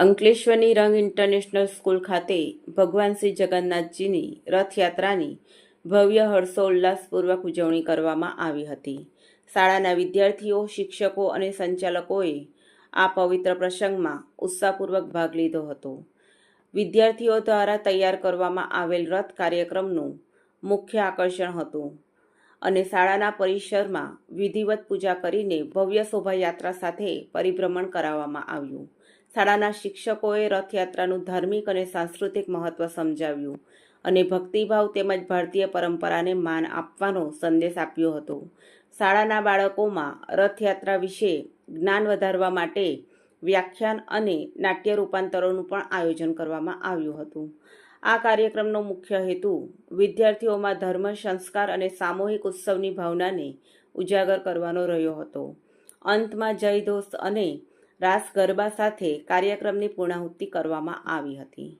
અંકલેશ્વરની રંગ international school ખાતે ભગવાન શ્રી જગન્નાથજીની રથયાત્રાની ભવ્ય હર્ષોલ્લાસપૂર્વક ઉજવણી કરવામાં આવી હતી. શાળાના વિદ્યાર્થીઓ, શિક્ષકો અને સંચાલકોએ આ પવિત્ર પ્રસંગમાં ઉત્સાહપૂર્વક ભાગ લીધો હતો. વિદ્યાર્થીઓ દ્વારા તૈયાર કરવામાં આવેલ રથ કાર્યક્રમનું મુખ્ય આકર્ષણ હતું અને શાળાના પરિસરમાં વિધિવત પૂજા કરીને ભવ્ય શોભાયાત્રા સાથે પરિભ્રમણ કરાવવામાં આવ્યું. શાળાના શિક્ષકોએ રથયાત્રાનું ધાર્મિક અને સાંસ્કૃતિક મહત્વ સમજાવ્યું અને ભક્તિભાવ તેમજ ભારતીય પરંપરાને માન આપવાનો સંદેશ આપ્યો હતો. શાળાના બાળકોમાં રથયાત્રા વિશે જ્ઞાન વધારવા માટે વ્યાખ્યાન અને નાટ્ય રૂપાંતરોનું પણ આયોજન કરવામાં આવ્યું હતું. આ કાર્યક્રમનો મુખ્ય હેતુ વિદ્યાર્થીઓમાં ધર્મ, સંસ્કાર અને સામૂહિક ઉત્સવની ભાવનાને ઉજાગર કરવાનો રહ્યો હતો. અંતમાં જય દોસ્ત અને રાસ ગરબા સાથે કાર્યક્રમની પૂર્ણાહુતિ કરવામાં આવી હતી.